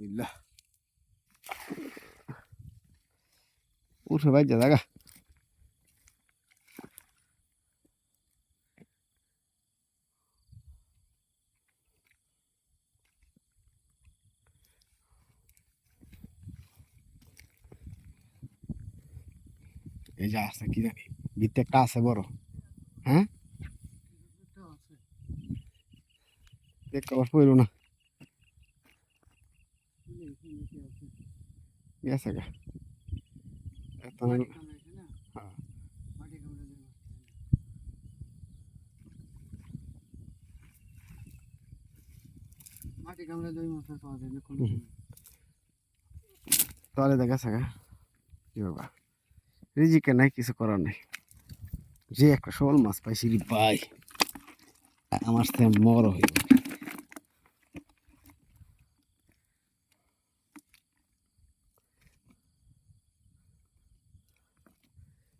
বিসমিল্লাহ উঠে ভাই যা জায়গা এই যে আছে কি জানি ভিতরে একটা আছে বড় হ্যাঁ দেখ আবার পড়ল না গেছে গা। হ্যাঁ। মাটি কামড়ে দুই মাস পাওয়া যায় না তাহলে দেখা গা কি বাবা রিজিকে নাই কিছু করার নেই। যে একটা শোল মাছ পাইছি ভাই আমার সাথে মর হইব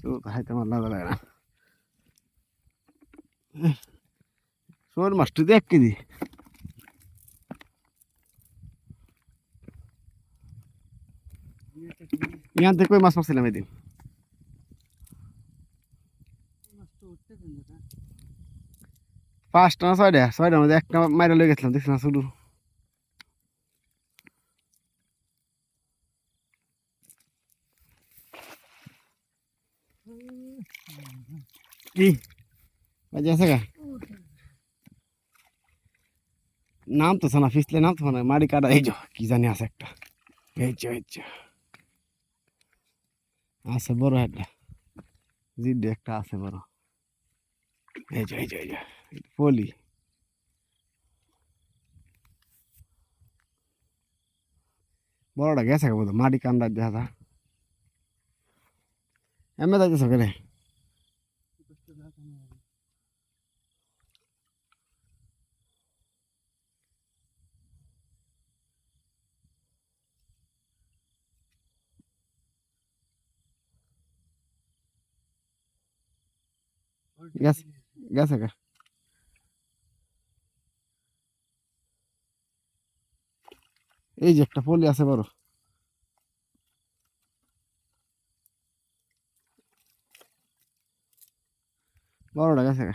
তো হাইতে আমার লাগা না। শোল মাছটি তো এক কেজি। ইয়ান থেকে মাছ মারছিলাম এদিন? পাঁচটা না ছয়টা? ছয়টার মধ্যে একটা মাইরা লয়ে গেছিলাম দেখছি না শুধু কি? বাজে আছে গা। নাম তো শোনা, ফিসলে নাম তো শোনা মারি কাটা, এই কি জানি আছে একটা। এই যো এই যো। আছে বড় একটা। জিড্ডি একটা আছে বড়। এই যো এই যো এই যো, পলি। বড়টা গেছে বোধ মাটি কান্দা দেখা এমনি যাইতেছ কেন গেছে গেছে কে এই যে একটা পলি আছে বড় বড়টা গেছে কে